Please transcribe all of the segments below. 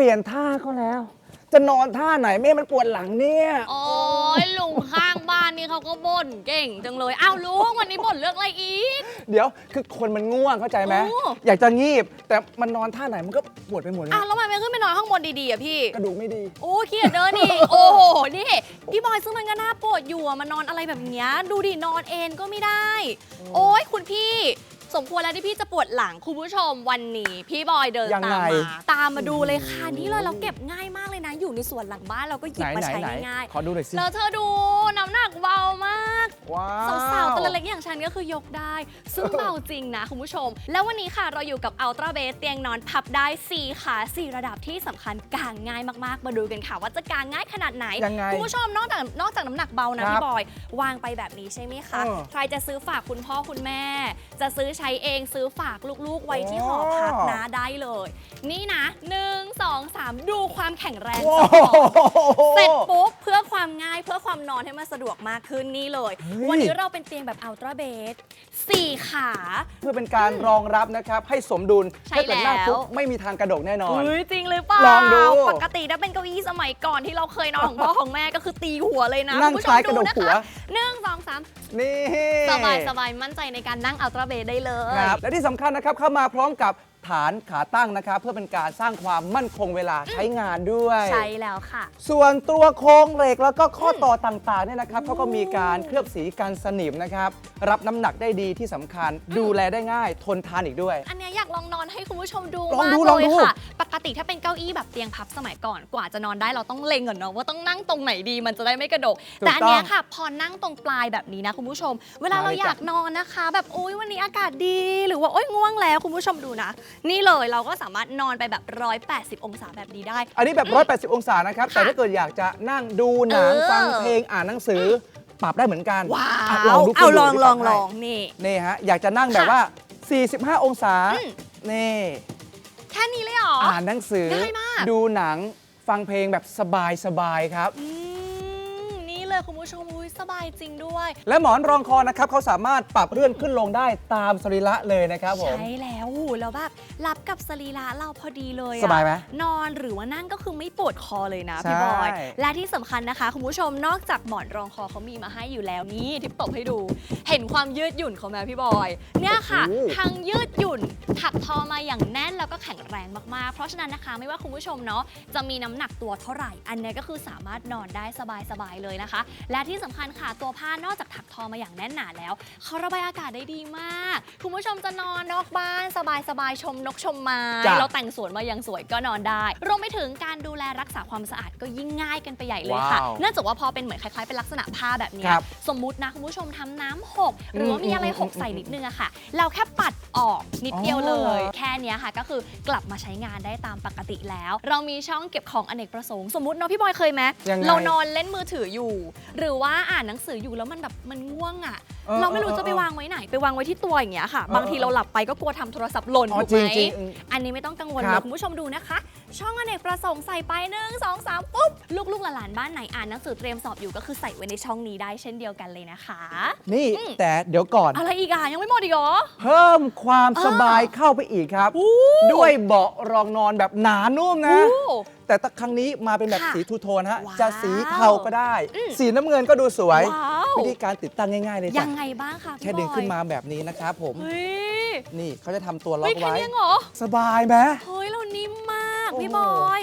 ปลี่ยนท่าก็แล้ว จะนอนท่าไหนไม่ให้มันปวดหลังเนี่ย โอ้ยลุงข้างบ้านนี่เขาก็บ่นเก่งจังเลย อ้าวลุงวันนี้บ่นเรื่องอะไรอีก เดี๋ยวคือคนมันง่วงเข้าใจไหมโอ้ อยากจะงีบ แต่มันนอนท่าไหนมันก็ปวดไปหมดเลยอ้าวแล้วทำไมไม่ขึ้นไปนอนข้างบนดีๆอะพี่ กระดูกไม่ดี โอ้ขี้เกียจเดินอีก โอ้โห นี่พี่บอยซึ่งมันก็น่าปวดอยู่อะมานอนอะไรแบบเนี้ยดูดินอนเอนก็ไม่ได้ โอ้ยคุณพี่ สมควรแล้วที่พี่จะปวดหลังคุณผู้ชมวันนี้พี่บอยเดินยังตามไงมาตามมาดูเลยค่ะนี่เลยเราเก็บง่ายมากเลยนะ อยู่ในสวนหลังบ้านเราก็หยิไหนบมาไหนใช้ไหนง่ายขอดูหน่อยสิ ๆแล้วเธอดูน้ำหนักเบามากว้าว สาวๆตัวเล็กๆอย่างฉันก็คือยกได้ ซึ่งเบาจริงนะคุณผู้ชม แล้ววันนี้ค่ะเราอยู่กับ Ultra Base เตียงนอนพับได้4ขา4ระดับที่สำคัญกางง่ายมากๆ มาดูกันค่ะ ว่าจะกางง่ายขนาดไหน ยังไงคุณผู้ชมนอกจากนอกจากน้ำหนักเบานะครับพี่บอยวางไปแบบนี้ใช่ไหมคะ เออ ใครจะซื้อฝากคุณพ่อคุณแม่ จะซื้อใช้เองซื้อฝากลูกๆไว้ที่หอพักนะได้เลย นี่นะ 1 2 3 ดูความแข็งแรงโอ้จะโหบอกเสร็จปุ๊บเพื่อความง่ายเพื่อความนอนให้มันสะดวกมากขึ้นนี่เลยเฮ้ยวันนี้เราเป็นเตียงแบบอัลตร้าเบสสี่ขา เพื่อเป็นการรองรับนะครับให้สมดุลใช่ถ้าเกิดนั่งแล้วปุ๊บไม่มีทางกระดกแน่นอนเฮ้ยจริงหรือเปล่าลองดูปกติถ้าเป็นเก้าอี้สมัยก่อนที่เราเคยนอนของพ่อของแม่ก็คือตีหัวเลยนะนั่งคุณผู้ชซ้ามยกดูระดกนะหัวคะหนึ่งสองสามนี่สบายสบายมั่นใจในการนั่งอัลตร้าเบสได้เลยครับและที่สำคัญนะครับเข้ามาพร้อมกับ ฐานขาตั้งนะครับ เพื่อเป็นการสร้างความมั่นคงเวลาใช้งานด้วย ใช่แล้วค่ะ ส่วนตัวโครงเหล็กแล้วก็ข้อต่อต่างๆเนี่ยนะครับเขาก็มีการเคลือบสีกันสนิมนะครับ รับน้ำหนักได้ดีที่สำคัญ ดูแลได้ง่ายทนทานอีกด้วย อันเนี้ยอยากลองนอนให้คุณผู้ชมดูลองมากดูเลลองยดู ค่ะ ปกติถ้าเป็นเก้าอี้แบบเตียงพับสมัยก่อนกว่าจะนอนได้เราต้องเล็งก่อนเนาะว่าต้องนั่งตรงไหนดีมันจะได้ไม่กระดก ถูกแต่อันเนี้ยต้องค่ะ พอนั่งตรงปลายแบบนี้นะคุณผู้ชม เวลามาเลยเราอยากนอนนะคะ แบบโอ๊ยวันนี้อากาศดี หรือว่าโอ๊ยง่วงแล้วคุณผู้ชมดูนะนี่เลยเราก็สามารถนอนไปแบบ 180 องศาแบบนี้ได้ อันนี้แบบ 180 องศานะครับ แต่ถ้าเกิดอยากจะนั่งดูหนัง เออ ฟังเพลงอ่านหนังสืออปรับได้เหมือนกันว้าอะวลองดูเอาลองคุณลองดูลที่องปรับนี่ให้นี่ฮะ อยากจะนั่งแบบว่า 45 องศา อืม นี่แค่นี้เลยเหรอ อ่านหนังสือง่ายมาก ดูหนังฟังเพลงแบบสบายๆครับ อืมนี่เลย คุณผู้ชมอุ้ยสบายจริงด้วย และหมอนรองคอนะครับเขาสามารถปรับเลื่อนขึ้นลงได้ตามสรีระเลยนะครับผม ใช่แล้วหูแล้วแบบรับกับสรีระเราพอดีเลยอะสบายไหมนอนหรือว่านั่งก็คือไม่ปวดคอเลยนะใช่พี่บอย และที่สำคัญนะคะ คุณผู้ชมนอกจากหมอนรองคอเขามีมาให้อยู่แล้วนี่ทิปตบให้ดู เห็นความยืดหยุ่นของแม่พี่บอย เนี่ยค่ะ โอ้โห ทั้งยืดหยุ่น ถักทอมาอย่างแน่นแล้วก็แข็งแรงมากๆ เพราะฉะนั้นนะคะไม่ว่าคุณผู้ชมเนาะจะมีน้ำหนักตัวเท่าไหร่ อันเนี้ยก็คือสามารถนอนได้สบายๆเลยนะคะและที่สำคัญค่ะตัวผ้านอกจากถักทอมาอย่างแน่นหนาแล้วเขาระบายอากาศได้ดีมาก คุณผู้ชมจะนอนนอกบ้านสบายๆชมนกชมไม้จ้ะ เราแต่งสวนมาอย่างสวยก็นอนได้ รวมไปถึงการดูแลรักษาความสะอาดก็ยิ่งง่ายกันไปใหญ่เลยค่ะว้าวเนื่องจากว่าพอเป็นเหมือนคล้ายๆเป็นลักษณะผ้าแบบเนี้ยครับสมมุตินะคุณผู้ชมทำน้ำหก หรือว่าอืมมีอะไรอืมหกใส่นิดนึงอะค่ะ เราแค่ปัดออกนิดเดียวเลยอ๋อแค่เนี้ยค่ะก็คือกลับมาใช้งานได้ตามปกติแล้ว เรามีช่องเก็บของอเนกประสงค์ สมมติเนาะพี่บอยเคยไหมยังไงเรานอนเล่นมือถืออยู่หรือว่าอ่านหนังสืออยู่แล้วมันแบบมันง่วงอะ ออเราไม่รู้เออจะไปวางไว้ไหน ไปวางไว้ที่ตัวอย่างเงี้ยค่ะเออบางทีเราหลับไปก็กลัวทำโทรศัพท์หล่นอ๋อถูกไหมจริงๆอืมอันนี้ไม่ต้องกังวลคเลรัยบ คุณผู้ชมดูนะคะ ช่องอเนกประสงค์ใส่ไปหนึ่งสองสามปุ๊บ ลูกๆหลานๆบ้านไหนอ่านหนังสือเตรียมสอบอยู่ก็คือใส่ไว้ในช่องนี้ได้เช่นเดียวกันเลยนะคะ นี่อืมแต่เดี๋ยวก่อน อะไรอีกอะยังไม่หมดอีกเหรอ เพิ่มความสบายเข้าไปอีกครับอู้ด้วยเบาะรองนอนแบบหนานุ่มนะ อู้ แต่ถ้าครั้งนี้มาเป็นแบบค่ะสีทูโทนฮะว้าวจะสีเทาก็ได้อืมสีน้ำเงินก็ดูสวย ว้าว วิธีการติดตั้งง่ายๆเลยยัจ้ะงไงบ้างคะพี่แค่ดึงบอยขึ้นมาแบบนี้นะครับผม เฮ้ยนี่เขาจะทำตัวล็อเฮ้ยกแค่ไว้ นี้เองเหรอสบายไหม เฮ้ยเรานิ่มมากโอ้โหพี่บอย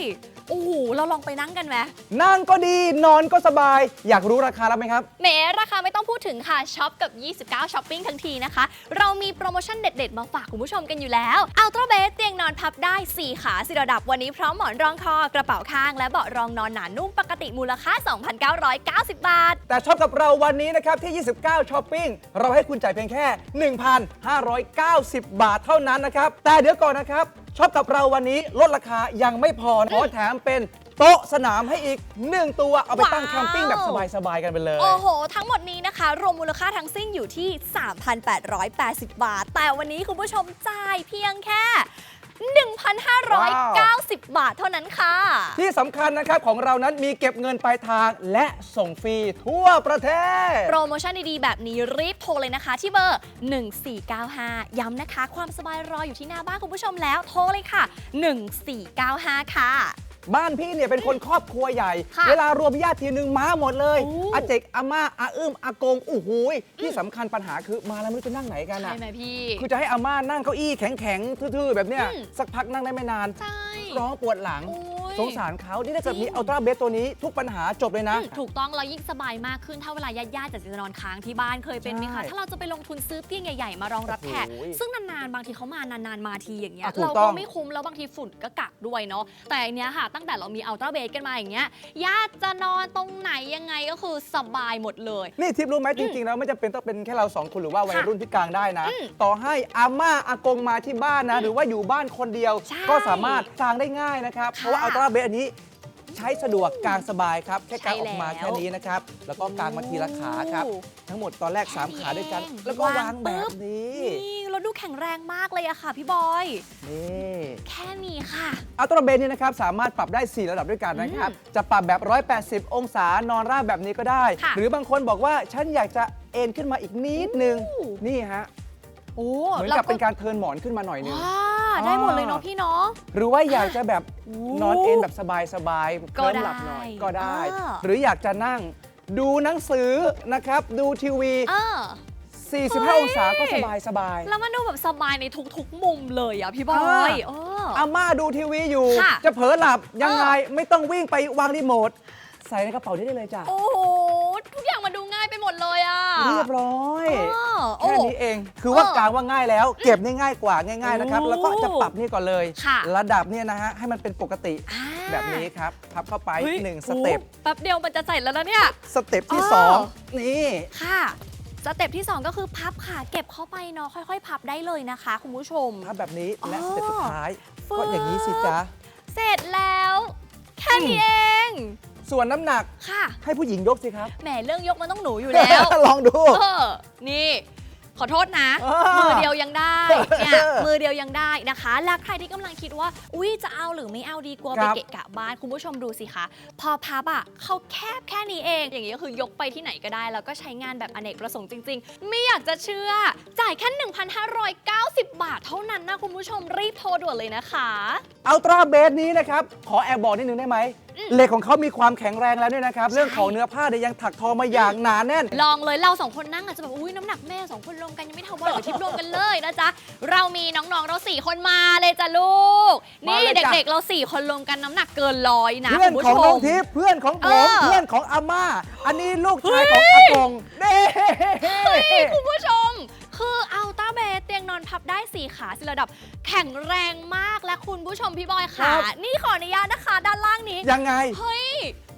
โอ้โหเราลองไปนั่งกันไหมนั่งก็ดีนอนก็สบาย อยากรู้ราคาแล้วไหมครับ แหมราคาไม่ต้องพูดถึงค่ะช็อปกับ 29ช้อปปิ้งทั้งทีนะคะ เรามีโปรโมชั่นเด็ด ๆ มาฝากคุณผู้ชมกันอยู่แล้วอัลตร้าเบสเตียงนอนพับได้ 4 ขาสิระดับวันนี้พร้อมหมอนรองคอกระเป๋าข้าง และเบาะรองนอนหนานุ่มปกติมูลค่า 2,990 บาท แต่ชอบกับเราวันนี้นะครับที่ 29ช้อปปิ้งเราให้คุณจ่ายเพียงแค่ 1,590 บาทเท่านั้นนะครับแต่เดี๋ยวก่อนนะครับ ชอบกับเราวันนี้ลดราคายังไม่พอขอแถมเป็นโต๊ะสนามให้อีก 1 ตัวเอาไปตั้งว้าวแคมปิ้งแบบสบาย ๆ กันไปเลย โอ้โห ทั้งหมดนี้นะคะ รวมมูลค่าทั้งสิ้นอยู่ที่ 3,880 บาท แต่วันนี้คุณผู้ชมจ่ายเพียงแค่ 1,590 บาทเท่านั้นค่ะ ที่สำคัญนะครับของเรานั้นมีเก็บเงินปลายทางและส่งฟรีทั่วประเทศ โปรโมชั่นดีๆ แบบนี้รีบโทรเลยนะคะ ที่เบอร์ 1495 ย้ำนะคะ ความสบายรออยู่ที่หน้าบ้านคุณผู้ชมแล้วโทรเลยค่ะ 1495 ค่ะ บ้านพี่เนี่ยเป็นคนครอบครัวใหญ่ ค่ะเวลารวมญาติทีนึงมาหมดเลยโอ้ อาเจกอาม่าอาอื้มอากงโอ้โหยที่สำคัญปัญหาคือมาแล้วไม่รู้จะนั่งไหนกันใช่อะไหมพี่ คือจะให้อาม่านั่งเก้าอี้แข็งๆทื่อๆ แบบเนี้ยอืม สักพักนั่งได้ไม่นาน ใช่ ร้องปวดหลัง โอ้ย สงสารเขานี่ถ้าเกิดจริงมีอัลตร้าเบสตัวนี้ทุกปัญหาจบเลยนะ อืมถูกต้องเรายิ่งสบายมากขึ้นถ้าเวลาญาติๆจะจะนอนค้างที่บ้านเคยเป็นไหมคะใช่ถ้าเราจะไปลงทุนซื้อเตียงใหญ่ๆมารองรับแขกโอ้โหซึ่งนานๆ บางทีเขามานานๆ มาทีอย่างเงี้ยอะถูกเราต้ก็อง ไม่คุ้มแล้วบางทีฝุ่นก็กักด้วยเนาะแต่อันเนี้ยค่ะตั้งแต่เรามีอัลตร้าเบสกันมาอย่างเงี้ยญาติจะนอนตรงไหนยังไงก็คือสบายหมดเลย นี่ทิปรู้ไหมจริงๆแล้วไม่จำเป็นต้องเป็นแค่เราสองคนหรือว่าวัยค่ะรุ่นที่กลางได้นะอืมต่อให้อาม่าอากงมาที่บ้านนะ หรือว่าอยู่บ้านคนเดียวใช่ก็สามารถสร้างได้ง่ายนะครับค่ะเพราะว่าอัลตร้าเบสอันนี้ใช้สะดวกกลางสบายครับ แค่กางใช่ออกมาแล้วแค่นี้นะครับ แล้วก็กางมาทีละขาครับโอ้ทั้งหมดตอนแรก 3 ขาด้วยกันแค่นี้เองแล้วก็วางแบวางปุ๊บบนี้ นี่เราดูแข็งแรงมากเลยอะค่ะ พี่บอย นี่แค่นี้ค่ะ อัลตร้าเบสนี่นะครับสามารถปรับได้ 4 ระดับด้วยกันนะครับ จะปรับแบบ 180 องศานอนราบแบบนี้ก็ได้ ค่ะ หรือบางคนบอกว่าฉันอยากจะเอนขึ้นมาอีกนิดนึงโอ้นี่ฮะ โอ้เหมือนกับเป็นการเทิร์นหมอนขึ้นมาหน่อยนึง ว้าได้หมดเลยเนาะพี่เนาะ หรือว่าอยากจะแบบโอ้นอนเอนแบบสบายๆก็เคลิ้มได้หลับหน่อยก็ได้ อ่า หรืออยากจะนั่งดูหนังสือนะครับ ดูทีวี เออ 45 องศาก็สบายสบาย แล้วมันดูแบบสบายในทุกๆ มุมเลยอะพี่บออ่ายเออ อาม่าดูทีวีอยู่ ค่ะ จะเผลอหลับยังไงเออไม่ต้องวิ่งไปวางรีโมทใส่ในกระเป๋านี้ได้เลยจ้ะ โอ้โหทุกอย่างมันดูง่ายไปหมดเลยอะ เรียบร้อยเออโอ้แค่นี้เองคือว่าเออกลางว่าง่ายแล้ว เก็บนี่ง่ายกว่าง่าย ๆนะครับ โอ้แล้วก็จะปรับนี่ก่อนเลย ค่ะ ระดับเนี่ยนะฮะให้มันเป็นปกติอ่าแบบนี้ครับพับเข้าไปฮ้ยหนึ่งสเต็ปโอ้แป๊บเดียวมันจะใส่แล้วนะเนี่ย สเต็ปที่อ๋อ สองนี่ ค่ะ สเต็ปที่ 2 ก็คือพับค่ะเก็บเข้าไปเนาะค่อย ๆ พับได้เลยนะคะคุณผู้ชมพับแบบนี้และอ๋อสเต็ปสุดท้ายฟึบ ก็อย่างนี้สิจ๊ะ เสร็จแล้ว แค่นี้เองส่วนน้ำหนักค่ะให้ผู้หญิงยกสิครับ แหมเรื่องยกมันต้องหนูอยู่แล้ว ลองดู เออนี่ ขอโทษนะเออมือเดียวยังได้เนี่ยเออมือเดียวยังได้นะคะและใครที่กำลังคิดว่า อุ้ยจะเอาหรือไม่เอาดีกลัวคไปรับเกะกะบ้านคุณผู้ชมดูสิคะ พอพับอะเขาแคบแค่นี้เอง อย่างนี้ก็คือยกไปที่ไหนก็ได้ แล้วก็ใช้งานแบบอเนกประสงค์จริง ๆ ไม่อยากจะเชื่อ จ่ายแค่ 1,590 บาทเท่านั้นนะคุณผู้ชมรีบโทรด่วนเลยนะคะอัลตร้าเบสนี้นะครับ ขอแอบบอกนิดนึงได้ไหมเหล็กของเขามีความแข็งแรงแล้วด้วยนะครับ เรื่องของเนื้อผ้าเนี่ยยังถักทอมาอย่างหนาแน่น ลองเลยเราสองคนนั่งอาจจะแบบอุ้ยน้ำหนักแม่สองคนรวมกันยังไม่เท่าบอลกับทิพย์รวมกันเลยนะจ๊ะ เรามีน้องๆเราสี่คนมาเลยจ้ะลูกมานี่เลยจ้ะ เด็กๆเราสี่คนรวมกันน้ำหนักเกินร้อยนะเพื่อนคุณของผู้ชน้อม งทิพย์เพื่อนของผเอมอเพื่อนของอาม่า อันนี้ลูกชายของอากงเด้เฮ้ยคุณผู้ชม คืออัลต้าเบสเตียงนอนพับได้สี่ขาสิระดับ แข็งแรงมากและคุณผู้ชมพี่บอยครัค่ะบนี่ขออนุญาตนะคะ ด้านล่างนี้ ยังไง เฮ้ย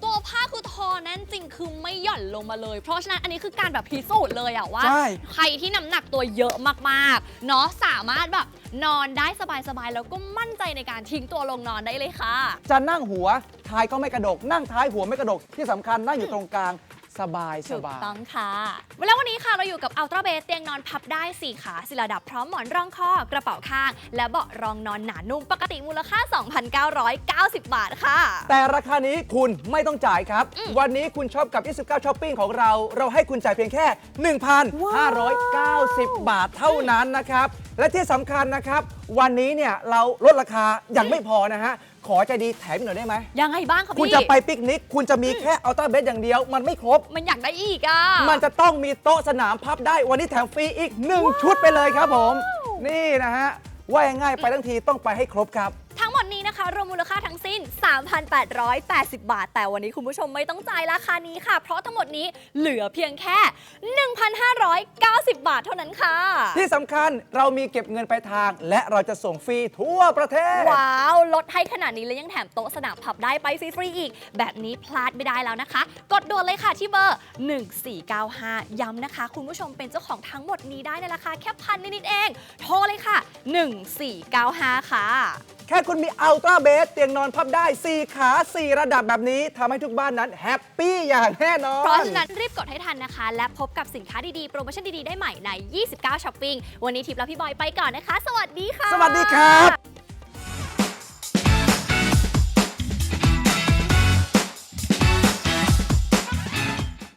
ตัวผ้าคื อทอแน่นจริงคือไม่หย่อนลงมาเลย เพราะฉะนั้นอันนี้คือการแบบพิสูจน์เลยอะว่า ใช่ ใครที่น้ำหนักตัวเยอะมากๆเนาะสามารถแบบนอนได้สบายๆ แล้วก็มั่นใจในการทิ้งตัวลงนอนได้เลยค่ะ จะนั่งหัวท้ายก็ไม่กระดก นั่งท้ายหัวไม่กระดกที่สำคัญนั่งอยู่ตรงกลาง สบายสถูกบาย ต้องค่ะแล้ววันนี้ค่ะเราอยู่กับอัลตราเบสเตียงนอนพับได้4ขาสิระดับพร้อมหมอนรองคอกระเป๋าข้าง และเบาะรองนอนหนานุ่มปกติมูลค่า 2,990 บาทค่ะ แต่ราคานี้คุณไม่ต้องจ่ายครับอืมวันนี้คุณชอบกับ 29ช้อปปิ้งของเรา เราให้คุณจ่ายเพียงแค่ 1,590 บาทเท่านั้นนะครับ และที่สำคัญนะครับ วันนี้เนี่ยเราลดราคายังไม่พอนะฮะ ขอใจดีแถมอีกหน่อยได้ไหม ยังไงบ้างคะคุณพี่จะไปปิกนิก คุณจะมีแค่อัลต้าเบสอย่างเดียว มันไม่ครบ มันอยากได้อีกอะ มันจะต้องมีโต๊ะสนามพับได้ วันนี้แถมฟรีอีก 1 ชุดไปเลยครับผม นี่นะฮะ ว่าง่ายๆไปทั้งทีต้องไปให้ครบครับ รวมมูลค่าทั้งสิ้น 3,880 บาท แต่วันนี้คุณผู้ชมไม่ต้องจ่ายราคานี้ค่ะ เพราะทั้งหมดนี้เหลือเพียงแค่ 1,590 บาทเท่านั้นค่ะ ที่สำคัญเรามีเก็บเงินปลายทาง และเราจะส่งฟรีทั่วประเทศ ว้าว ลดให้ขนาดนี้แล้วยังแถมโต๊ะสนามผับได้ไปฟรีๆอีก แบบนี้พลาดไม่ได้แล้วนะคะ กดด่วนเลยค่ะที่เบอร์ 1495 ย้ำนะคะ คุณผู้ชมเป็นเจ้าของทั้งหมดนี้ได้ในราคาแค่พันนิดๆเอง โทรเลยค่ะ 1495 ค่ะ แค่คุณมีอัลตร้าเบสเตียงนอนพับได้ 4 ขา 4 ระดับแบบนี้ทำให้ทุกบ้านนั้นแฮปปี้อย่างแน่นอน เพราะฉะนั้นรีบกดให้ทันนะคะ และพบกับสินค้าดีๆ โปรโมชั่นดีๆ ได้ใหม่ใน 29ช้อปปิ้งวันนี้ทิพย์และพี่บอยไปก่อนนะคะ สวัสดีค่ะ สวัสดีครับ